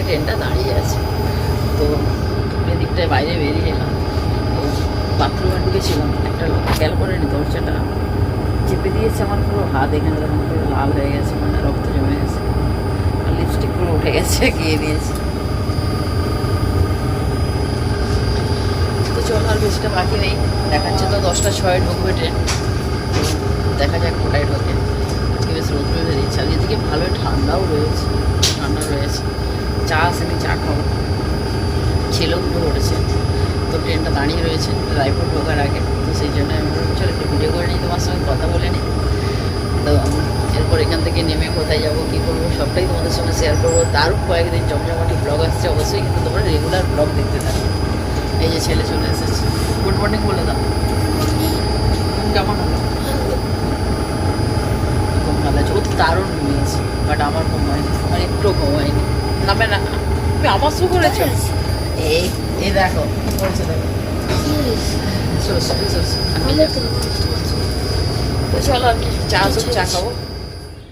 আগে ট্রেনটা দাঁড়িয়ে আছে। তো এদিকটায় বাইরে বেরিয়ে এলাম। তো বাথরুমে ঢুকেছিলাম। একটা খেয়াল করেনি দরজাটা চেপে দিয়েছে আমার পুরো হাত। এখানে তখন পুরো লাল হয়ে গেছে মানে রক্ত জমে গেছে। আর লিপস্টিক পুরো উঠে গেছে, গিয়ে দিয়েছি। তো চলো আর বেশিটা বাকি নেই। দেখাচ্ছে তো দশটা ছয় ঢুকবে ট্রেন। দেখা যাক কোটায় ঢোকে। আজকে বেশ রোদ রোদ দিচ্ছে ভালোই ঠান্ডাও রয়েছে, ঠান্ডা রয়েছে। চা আসেনি চা খাব। ছেলেও উঠে পড়েছে তো ট্রেনটা দাঁড়িয়ে রয়েছে, রায়পুর ঢোকার আগে। তো সেই জন্য আমি চলো একটু ভিডিও করে নিই, তোমার সঙ্গে কথা বলে নিই। তো এরপর এখান থেকে নেমে কোথায় যাব, কী করব, সবটাই তোমাদের সঙ্গে শেয়ার করব। তারও কয়েকদিন জমজমাটি ব্লগ আসছে অবশ্যই, কিন্তু তোমরা রেগুলার ব্লগ দেখতে থাকো। এই যে ছেলে চলে এসেছে। গুড মর্নিং বলে দাও। কেমন হলো? খুব ভালো আছে ও তো দারুণ ঘুমিয়েছে বাট আমার ঘুম হয়নি, আমার একটু ঘুম হয়নি। নামে না তুমি আমার শু করেছ? এই এই দেখো কি বলছে দেখো। চলো চা আসুক চা খাব।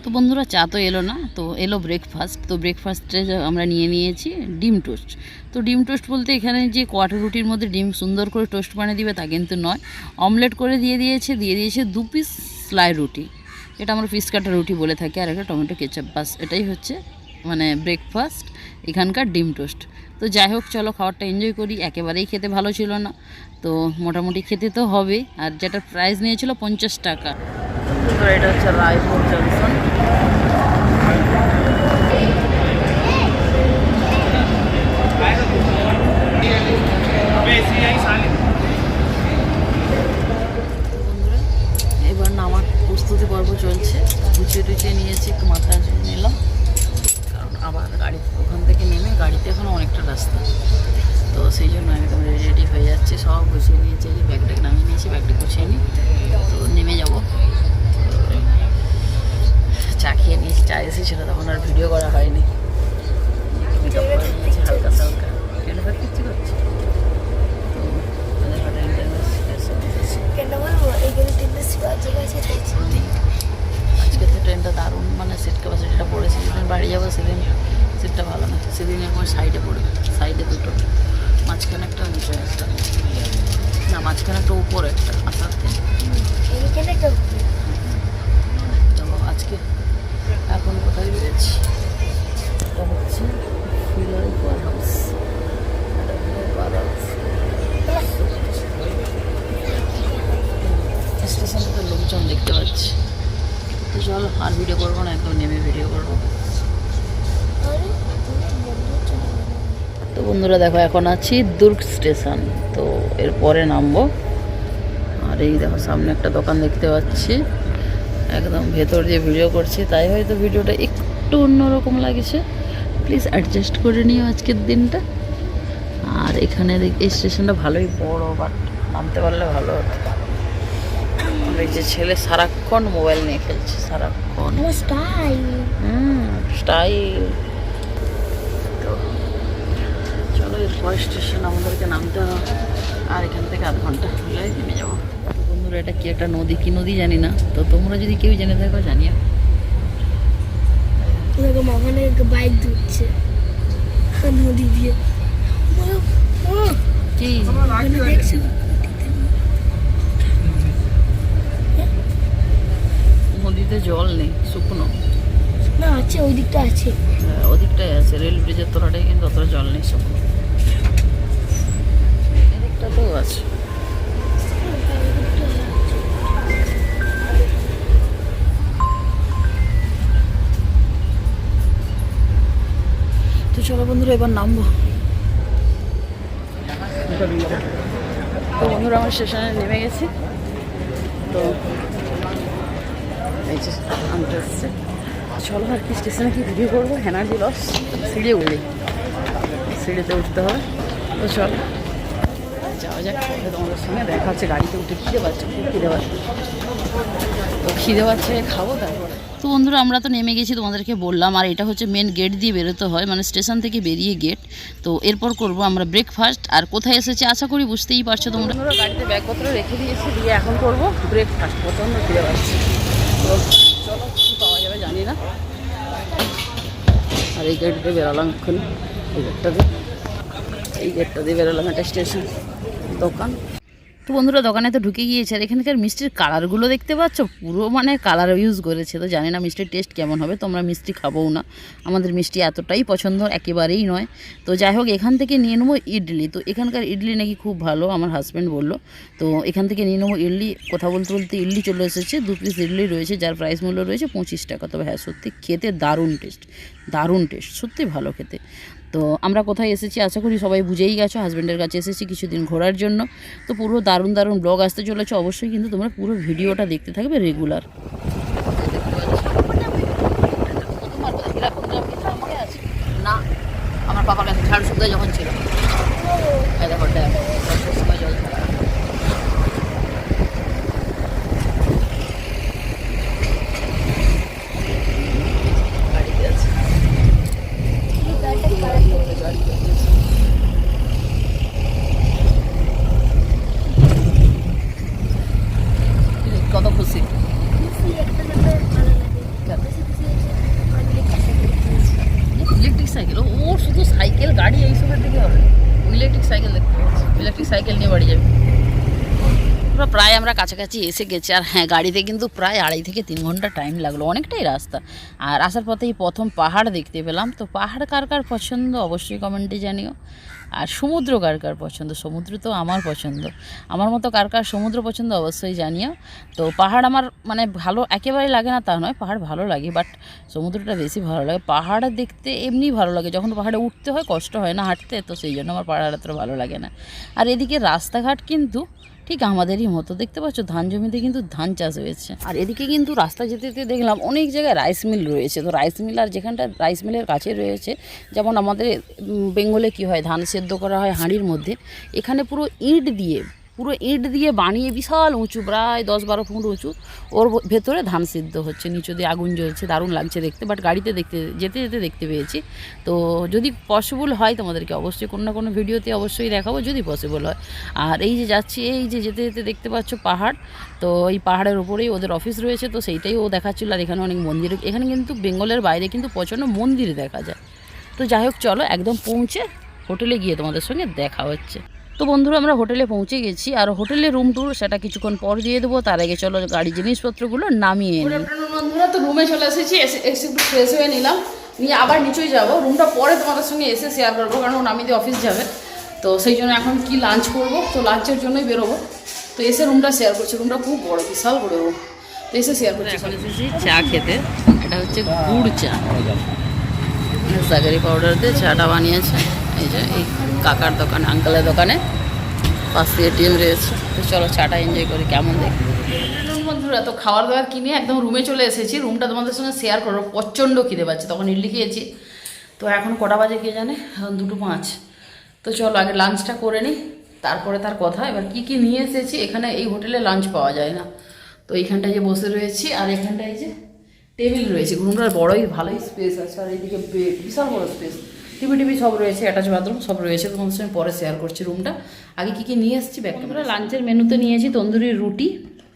তো বন্ধুরা চা তো এলো না তো এলো ব্রেকফাস্ট তো ব্রেকফাস্টে আমরা নিয়ে নিয়েছি ডিম টোস্ট। তো ডিম টোস্ট বলতে এখানে যে কোয়াটার রুটির মধ্যে ডিম সুন্দর করে টোস্ট বানিয়ে দিবে তা কিন্তু নয়। অমলেট করে দিয়ে দিয়েছে দিয়ে দিয়েছে দু পিস স্লাই রুটি। এটা আমরা পিস কাটা রুটি বলে থাকি আর একটা টমেটো কেচাপ বাস এটাই হচ্ছে মানে ব্রেকফাস্ট এখানকার ডিম টোস্ট তো যাই হোক, চলো খাবারটা এনজয় করি। একেবারেই খেতে ভালো ছিল না। তো মোটামুটি খেতে তো হবে। আর যেটা প্রাইস নিয়েছিল পঞ্চাশ টাকা। তো এটা হচ্ছে রায়পুর জংশন করা হয়নি। হালকা হালকা কেন কিচ্ছু করছি আজকে তো ট্রেনটা দারুণ মানে সিট ক্যাপাসিটিটা পড়েছে। যেদিন বাড়ি যাব সেদিন সিটটা ভালো না। সেদিন একবার সাইডে পড়বে। সাইডে দুটো। মাঝখানে একটা নিচে একটা। না মাঝখানে একটা উপর একটা এইখানে তো আজকে এখন কোথায় বেরোচ্ছি? এটা হচ্ছে ফিলার পার হাউস স্টেশনটাতে লোকজন দেখতে পাচ্ছি। তো চলো, আর ভিডিও করব না, একদম নেমে ভিডিও করব। তো বন্ধুরা, দেখো, এখন আছি দুর্গ স্টেশন। তো এরপরে নামবো। আর এই দেখো, সামনে একটা দোকান দেখতে পাচ্ছি। একদম ভেতর দিয়ে ভিডিও করছি। তাই হয়তো ভিডিওটা একটু অন্যরকম লাগছে। প্লিজ অ্যাডজাস্ট করে নিও আজকের দিনটা। আর এখানে দেখ- এই স্টেশনটা ভালোই বড় বাট নামতে পারলে ভালো হতো। এই যে ছেলে সারাক্ষণ মোবাইল নিয়ে খেলছে সারাক্ষণ। স্টাইল হুম স্টাইল তো চলো এরপর স্টেশন আমাদেরকে নামতে হবে। আর এখান থেকে আধ ঘণ্টা হলে নেমে যাব। বন্ধুরা এটা কি একটা নদী? কি নদী জানি না। তো তোমরা যদি কেউ জেনে থাকো জানিও। দেখো মামানে বাইক ধুচ্ছে নদী দিয়ে। কি? নদীতে জল নেই শুকনো। না আছে ওই দিকটা আছে। হ্যাঁ, ওদিকটাই আছে রেল ব্রিজের তলাটাই কিন্তু অতটা জল নেই শুকনো। এদিকটাতেও আছে। চলো বন্ধুরা, এবার নামবো। তো বন্ধুরা, আমার স্টেশনে নেমে গেছি। তো এই যে আনতে এসছে চলো আর কি, স্টেশনে কি ভিডিও করব? এনার্জি লস সিঁড়ি উঠি সিঁড়িতে উঠতে হবে। তো চলো, যাওয়া যাক। তোমাদের সঙ্গে দেখা হচ্ছে। গাড়িতে উঠে খিদে পাচ্ছে খিদে পাচ্ছে। তো খিদে পাচ্ছে, খাব তারপরে। তো বন্ধুরা, আমরা তো নেমে গেছি তোমাদেরকে বললাম, আর এটা হচ্ছে মেন গেট দিয়ে বেরোতে হয় মানে স্টেশন থেকে বেরিয়ে গেট তো এরপর করব আমরা ব্রেকফাস্ট আর কোথায় এসেছি আশা করি বুঝতেই পারছ তোমরা। গাড়িতে ব্যাগপত্র রেখে দিয়েছি, দিয়ে এখন করব ব্রেকফাস্ট প্রচণ্ড খিদে পাচ্ছে চলো পাওয়া যাবে জানি না। আর এই গেট দিয়ে বেরোলাম এই গেটটা এই গেটটা দিয়ে বেরোলাম একটা স্টেশন দোকান। তো বন্ধুরা দোকানে তো ঢুকে গিয়েছে আর এখানকার মিষ্টির কালারগুলো দেখতে পাচ্ছ? পুরো মানে কালার ইউজ করেছে তো জানি না মিষ্টির টেস্ট কেমন হবে। তোমরা মিষ্টি খাবোও না। আমাদের মিষ্টি এতটাই পছন্দ, একেবারেই নয়। তো যাই হোক, এখান থেকে নিয়ে নেব ইডলি। তো এখানকার ইডলি নাকি খুব ভালো, আমার হাজব্যান্ড বলল। তো এখান থেকে নিয়ে নেব ইডলি। কথা বলতে বলতে ইডলি চলে এসেছে। দু পিস ইডলি রয়েছে, যার প্রাইস মূল্য রয়েছে পঁচিশ টাকা। তবে হ্যাঁ সত্যি খেতে দারুণ টেস্ট দারুণ টেস্ট সত্যি ভালো খেতে। তো আমরা কোথায় এসেছি আশা করি সবাই বুঝেই গেছো হাজব্যান্ডের কাছে এসেছি কিছুদিন ঘোরার জন্য। তো পুরো দারুণ দারুণ ব্লগ আসতে চলেছে, অবশ্যই কিন্তু তোমরা পুরো ভিডিওটা দেখতে থাকবে রেগুলার না, আমার পাপার কাছে ঝাড় শুদ্ধ যখন ছিল ড্যাম বর্ষার সময় জল থাকে। গাড়িতে আছে গাড়িতে আছে। কত খুশি ইলেকট্রিক সাইকেল ও শুধু সাইকেল গাড়ি এইসবের দিকে হবে ইলেকট্রিক সাইকেল দেখতে পাচ্ছি ইলেকট্রিক সাইকেল নিয়ে বাড়ি যাবে আমরা প্রায় আমরা কাছাকাছি এসে গেছে। আর হ্যাঁ গাড়িতে কিন্তু প্রায় আড়াই থেকে তিন ঘণ্টা টাইম লাগল। অনেকটাই রাস্তা। আর আসার পথেই প্রথম পাহাড় দেখতে পেলাম। তো পাহাড় কার কার পছন্দ? অবশ্যই কমেন্টে জানিও। আর সমুদ্র কার কার পছন্দ? সমুদ্র তো আমার পছন্দ। আমার মতো কার কার সমুদ্র পছন্দ অবশ্যই জানিও। তো পাহাড় আমার মানে ভালো একেবারে লাগে না, তা নয়। পাহাড় ভালো লাগে বাট সমুদ্রটা বেশি ভালো লাগে। পাহাড় দেখতে এমনি ভালো লাগে। যখন পাহাড়ে উঠতে হয়, কষ্ট হয় না হাঁটতে, তো সেই জন্য আমার পাহাড় এত ভালো লাগে না। আর এদিকে রাস্তাঘাট কিন্তু ঠিক আমাদেরই মতো। দেখতে পাচ্ছ, ধান জমিতে কিন্তু ধান চাষ হয়েছে। আর এদিকে কিন্তু রাস্তা যেতে যেতে দেখলাম অনেক জায়গায় রাইস মিল রয়েছে। তো রাইস মিল আর যেখানটা রাইস মিলের কাছে রয়েছে, যেমন আমাদের বেঙ্গলে কি হয়, ধান সেদ্ধ করা হয় হাঁড়ির মধ্যে, এখানে পুরো ইট দিয়ে পুরো ইট দিয়ে বানিয়ে বিশাল উঁচু, প্রায় দশ বারো ফুট উঁচু। ওর ভেতরে ধান সিদ্ধ হচ্ছে, নিচু দিয়ে আগুন জ্বলছে, দারুণ লাগছে দেখতে বাট গাড়িতে দেখতে, যেতে যেতে দেখতে পেয়েছি। তো যদি পসিবল হয় তোমাদেরকে অবশ্যই কোনো না কোনো ভিডিওতে অবশ্যই দেখাবো, যদি পসিবল হয়। আর এই যে যাচ্ছি, এই যে যেতে যেতে দেখতে পাচ্ছ পাহাড়, তো এই পাহাড়ের ওপরেই ওদের অফিস রয়েছে, তো সেইটাই ও দেখাচ্ছিল। আর এখানে অনেক মন্দির, এখানে কিন্তু বেঙ্গলের বাইরে কিন্তু প্রচণ্ড মন্দির দেখা যায়। তো যাই হোক, চলো একদম পৌঁছে হোটেলে গিয়ে তোমাদের সঙ্গে দেখা হচ্ছে। তো বন্ধুরা আমরা হোটেলে পৌঁছে গেছি আর হোটেলে রুম টুর সেটা কিছুক্ষণ পর দিয়ে দেবো। তার আগে চলো গাড়ি জিনিসপত্রগুলো নামিয়ে নিই। বন্ধুরা তো রুমে চলে এসেছি এসে এসে একটু ফ্রেশ হয়ে নিলাম। নিয়ে আবার নিচেই যাব। রুমটা পরে তোমাদের সঙ্গে এসে শেয়ার করব কারণ ও নামিয়ে দিয়ে অফিস যাবে। তো সেই জন্য এখন কি লাঞ্চ করব? তো লাঞ্চের জন্যই বেরোবো। তো এসে রুমটা শেয়ার করছি। রুমটা খুব বড় বিশাল বড় রুম তো এসে শেয়ার করছি এখন এসেছি চা খেতে। এটা হচ্ছে গুড় চা। সাগারি পাউডার দিয়ে চাটা বানিয়েছে। এই যে, এই কাকার দোকানে, আঙ্কেলের দোকানে। পাশে এটিএম রয়েছে। তো চলো চাটা এনজয় করি, কেমন দেখি বন্ধুরা, তো খাওয়ার দাওয়ার কিনে একদম রুমে চলে এসেছি। রুমটা তোমাদের সঙ্গে শেয়ার করব। প্রচণ্ড খিদে পাচ্ছে, তখন ইডলি খেয়েছি। তো এখন কটা বাজে কে জানে? এখন দুটো পাঁচ। তো চলো আগে লাঞ্চটা করে নিই তারপরে তার কথা। এবার কি কি নিয়ে এসেছি, এখানে এই হোটেলে লাঞ্চ পাওয়া যায় না। তো এইখানটায় যে বসে রয়েছি, আর এখানটায় যে টেবিল রয়েছে। রুমটার বড়ই ভালোই স্পেস আছে, আর এইদিকে বিশাল বড় স্পেস টিভি টিভি সব রয়েছে অ্যাটাচ বাথরুম সব রয়েছে তোমাদের সঙ্গে পরে শেয়ার করছি রুমটা আগে কী কী নিয়ে এসেছি? ব্যাগ আমরা লাঞ্চের মেনুতে নিয়েছি তন্দুরি রুটি।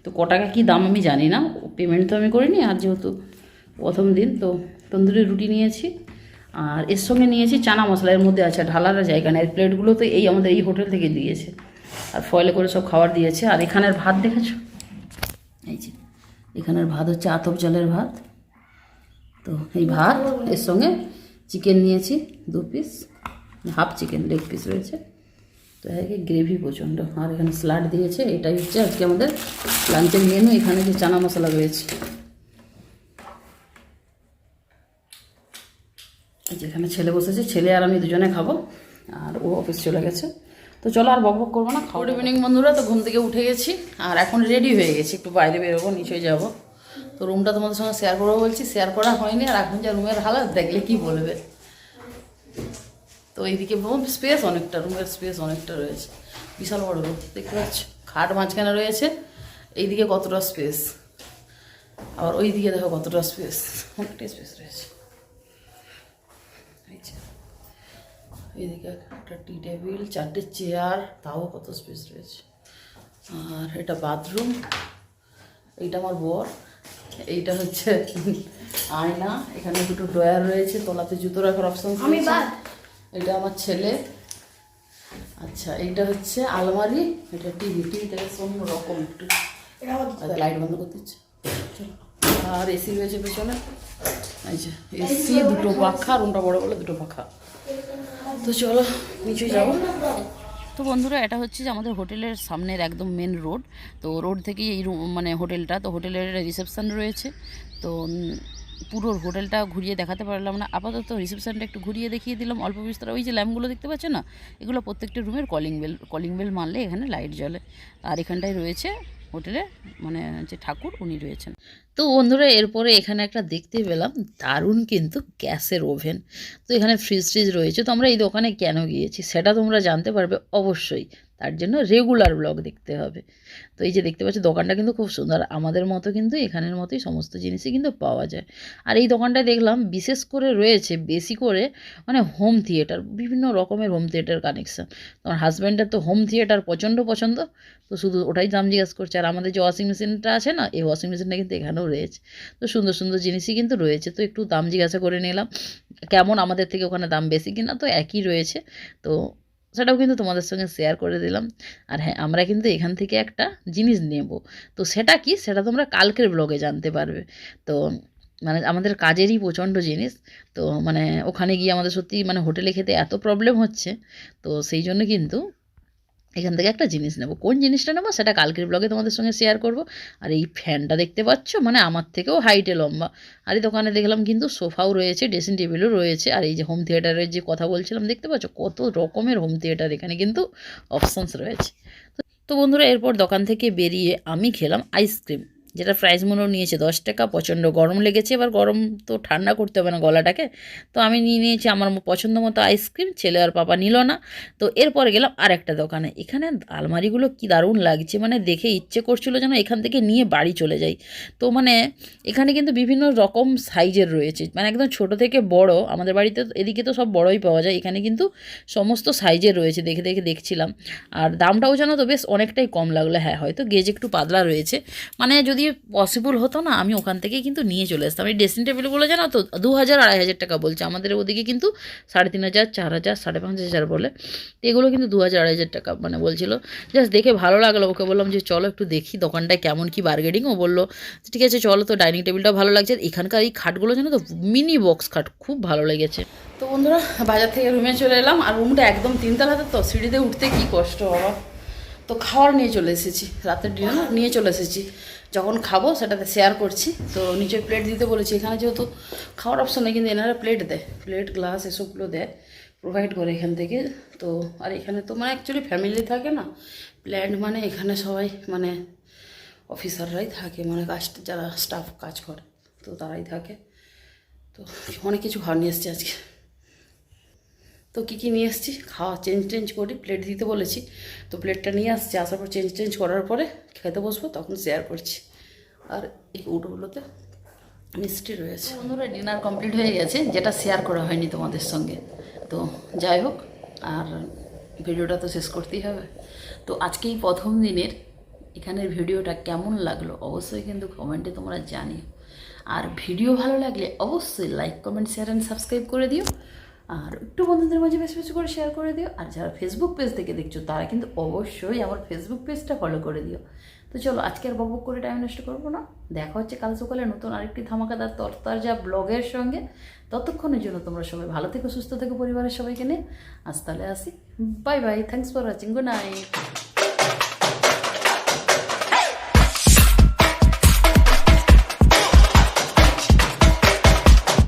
তো ক টাকা কী দাম আমি জানি না পেমেন্ট তো আমি করিনি আর যেহেতু প্রথম দিন তো তন্দুরি রুটি নিয়েছি আর এর সঙ্গে নিয়েছি চানা মশলা এর মধ্যে আছে ঢালার জায়গা নেই। প্লেটগুলো তো এই আমাদের এই হোটেল থেকে দিয়েছে। আর ফয়েলে করে সব খাবার দিয়েছে। আর এখানের ভাত দেখেছ? এই যে এখানের ভাত হচ্ছে আতপ জলের ভাত। তো এই ভাত এর সঙ্গে চিকেন নিয়েছি দু piece half chicken leg piece রয়েছে। তো একে গ্রেভি প্রচণ্ড আর এখানে স্লাড দিয়েছে এটাই হচ্ছে আজকে আমাদের লাঞ্চের মেনু এখানে যে চানা মশলা রয়েছে। এই যে এখানে ছেলে বসেছে ছেলে আর আমি দুজনে খাব আর ও অফিস চলে গেছে। তো চলো আর বক বক করব না গুড ইভিনিং বন্ধুরা তো ঘুম থেকে উঠে গেছি আর এখন রেডি হয়ে গেছি একটু বাইরে বেরোবো নিচে যাব। তো রুমটা তোমাদের সঙ্গে শেয়ার করব বলছি শেয়ার করা হয়নি, আর এখন যা রুমের হালাত, দেখলে কি বলবে? তো এইদিকে স্পেস অনেকটা রুমের স্পেস অনেকটা রয়েছে। বিশাল বড় রুম দেখতে পাচ্ছ? খাট মাঝখানে রয়েছে, এইদিকে কতটা স্পেস আবার ওই দিকে দেখো কতটা স্পেস অনেকটাই স্পেস রয়েছে। এইদিকে একটা টি টেবিল চারটে চেয়ার তাও কত স্পেস রয়েছে। আর এটা বাথরুম এইটা আমার বর। এইটা হচ্ছে আয়না। এখানে দুটো ড্রয়ার রয়েছে তলাতে জুতো রাখার অপশন এটা আমার ছেলে। আচ্ছা এইটা হচ্ছে আলমারি এটা টিভি। টিভিটা অন্য রকম একটু। লাইট বন্ধ করতে হচ্ছে। আর এসি রয়েছে পেছনে। আচ্ছা এসি দুটো পাখা রুমটা বড় বলে দুটো পাখা। তো চলো নিচে যাব। তো বন্ধুরা, এটা হচ্ছে যে আমাদের হোটেলের সামনের একদম মেন রোড তো রোড থেকেই এই মানে হোটেলটা, তো হোটেলের রিসেপশান রয়েছে। তো পুরো হোটেলটা ঘুরিয়ে দেখাতে পারলাম না। আপাতত রিসেপশানটা একটু ঘুরিয়ে দেখিয়ে দিলাম। অল্প বিস্তর, ওই যে ল্যাম্পগুলো দেখতে পাচ্ছ না? এগুলো প্রত্যেকটা রুমের কলিং বেল কলিং বেল মারলে এখানে লাইট জ্বলে। আর এখানটায় রয়েছে হোটেলে মানে যে ঠাকুর উনি রয়েছেন। তো বন্ধুরা, এরপরে এখানে একটা দেখতে পেলাম, দারুণ কিন্তু গ্যাসের ওভেন। তো এখানে ফ্রিজ ট্রিজ রয়েছে, তো আমরা এই দোকানে কেন গিয়েছি সেটা তোমরা জানতে পারবে অবশ্যই। তার জন্য রেগুলার ব্লগ দেখতে হবে। তো এই যে দেখতে পাচ্ছি, দোকানটা কিন্তু খুব সুন্দর। আমাদের মতো কিন্তু এখানের মতোই সমস্ত জিনিসই কিন্তু পাওয়া যায়। আর এই দোকানটায় দেখলাম, বিশেষ করে রয়েছে, বেশি করে মানে হোম থিয়েটার বিভিন্ন রকমের হোম থিয়েটার কানেকশান তোমার হাজব্যান্ডের তো হোম থিয়েটার প্রচণ্ড পছন্দ, তো শুধু ওটাই দাম জিজ্ঞাসা করছে। আর আমাদের যে ওয়াশিং মেশিনটা আছে না, এই ওয়াশিং মেশিনটা কিন্তু এখানেও রয়েছে। তো সুন্দর সুন্দর জিনিসই কিন্তু রয়েছে। তো একটু দাম জিজ্ঞাসা করে নিলাম, কেমন আমাদের থেকে ওখানে দাম বেশি কিনা, তো একই রয়েছে। তো সেটাও কিন্তু তোমাদের সঙ্গে শেয়ার করে দিলাম। আর হ্যাঁ আমরা কিন্তু এখান থেকে একটা জিনিস নেব। তো সেটা কি? সেটা তোমরা কালকের ব্লগে জানতে পারবে। তো মানে আমাদের কাজেরই প্রচণ্ড জিনিস। তো মানে ওখানে গিয়ে আমাদের সত্যি মানে হোটেলে খেতে এত প্রবলেম হচ্ছে। তো সেই জন্য কিন্তু এখান থেকে একটা জিনিস নেব। কোন জিনিসটা নেব সেটা কালকের ব্লগে তোমাদের সঙ্গে শেয়ার করব। আর এই ফ্যানটা দেখতে পাচ্ছ? মানে আমার থেকেও হাইটে লম্বা। আর এই দোকানে দেখলাম কিন্তু সোফাও রয়েছে ড্রেসিং টেবিলও রয়েছে। আর এই যে হোম থিয়েটারের যে কথা বলছিলাম, দেখতে পাচ্ছ? কত রকমের হোম থিয়েটার এখানে কিন্তু অপশানস রয়েছে। তো- বন্ধুরা, এরপর দোকান থেকে বেরিয়ে আমি খেলাম আইসক্রিম যেটা প্রাইস মূল্য নিয়েছে, দশ টাকা, প্রচণ্ড গরম লেগেছে। এবার গরম তো ঠান্ডা করতে হবে না গলাটাকে। তো আমি নিয়ে নিয়েছি আমার পছন্দ মতো আইসক্রিম ছেলে আর পাপা নিল না। তো এরপরে গেলাম আর একটা দোকানে। এখানে আলমারিগুলো কি দারুণ লাগছে। মানে দেখে ইচ্ছে করছিল যেন এখান থেকে নিয়ে বাড়ি চলে যাই। তো মানে এখানে কিন্তু বিভিন্ন রকম সাইজের রয়েছে। মানে একদম ছোট থেকে বড়। আমাদের বাড়িতে এদিকে তো সব বড়ই পাওয়া যায়। এখানে কিন্তু সমস্ত সাইজের রয়েছে দেখে দেখে দেখছিলাম। আর দামটাও জানো তো বেশ অনেকটাই কম লাগল। হ্যাঁ হয়তো গেজ একটু পাতলা রয়েছে। মানে যদি পসিবল হতো না, আমি ওখান থেকেই কিন্তু নিয়ে চলে আসতাম। এই ড্রেসিং টেবিলগুলো জানো তো দু হাজার আড়াই হাজার টাকা বলছে। আমাদের ওদিকে কিন্তু সাড়ে তিন হাজার, চার হাজার, সাড়ে পাঁচ হাজার বলে। এগুলো কিন্তু দু হাজার আড়াই হাজার টাকা মানে বলছিল। জাস্ট দেখে ভালো লাগল, ওকে বললাম যে চলো একটু দেখি দোকানটায় কেমন কি বার্গেনিং ও বলল ঠিক আছে, চলো তো ডাইনিং টেবিলটা ভালো লাগছে। এখানকার এই খাটগুলো জানো তো মিনি বক্স খাট, খুব ভালো লেগেছে। তো বন্ধুরা, বাজার থেকে রুমে চলে এলাম। আর রুমটা একদম তিনতলাতে তো, সিঁড়িতে উঠতে কি কষ্ট, বাবা। তো খাওয়ার নিয়ে চলে এসেছি। রাতের ডিনার নিয়ে চলে এসেছি। যখন খাব সেটাতে শেয়ার করছি। তো নিচে প্লেট দিতে বলেছি, এখানে যেহেতু খাওয়ার অপশন নেই, কিন্তু এনারা প্লেট দেয়। প্লেট গ্লাস এসবগুলো দেয় প্রোভাইড করে এখান থেকে। তো, আর এখানে তো মানে অ্যাকচুয়ালি ফ্যামিলি থাকে না। প্ল্যান্ট মানে এখানে সবাই মানে অফিসাররাই থাকে মানে কাজ, যারা স্টাফ কাজ করে, তো তারাই থাকে। তো অনেক কিছু খাওয়া নিয়ে এসছি আজকে। তো কী কী নিয়ে এসেছি খাওয়া চেঞ্জ টেঞ্জ করি প্লেট দিতে বলেছি। তো প্লেটটা নিয়ে আসছি, আসার পর চেঞ্জ টেঞ্জ করার পরে খেতে বসবো, তখন শেয়ার করছি। আর এই কৌটোগুলোতে মিষ্টি রয়েছে। বন্ধুরা ডিনার কমপ্লিট হয়ে গেছে, যেটা শেয়ার করা হয়নি তোমাদের সঙ্গে। তো যাই হোক, আর ভিডিওটা তো শেষ করতেই হবে। তো আজকেই প্রথম দিনের এখানের ভিডিওটা কেমন লাগল, অবশ্যই কিন্তু কমেন্টে তোমরা জানিও। আর ভিডিও ভালো লাগলে অবশ্যই like comment share and subscribe করে দিও। আর একটু বন্ধুদের মাঝে বেশি বেশি করে শেয়ার করে দিও। আর যারা ফেসবুক পেজ থেকে দেখছ, তারা কিন্তু অবশ্যই আমার ফেসবুক পেজটা ফলো করে দিও। তো চলো, আজকে আর বকবক করে টাইম নষ্ট করব না। দেখা হচ্ছে কাল সকালে নতুন আরেকটি ধামাকাদার তরতার যা ব্লগের সঙ্গে। ততক্ষণের জন্য তোমরা সবাই ভালো থেকো, সুস্থ থেকো পরিবারের সবাইকে নিয়ে। আজ তাহলে আসি। Bye bye thanks for watching good night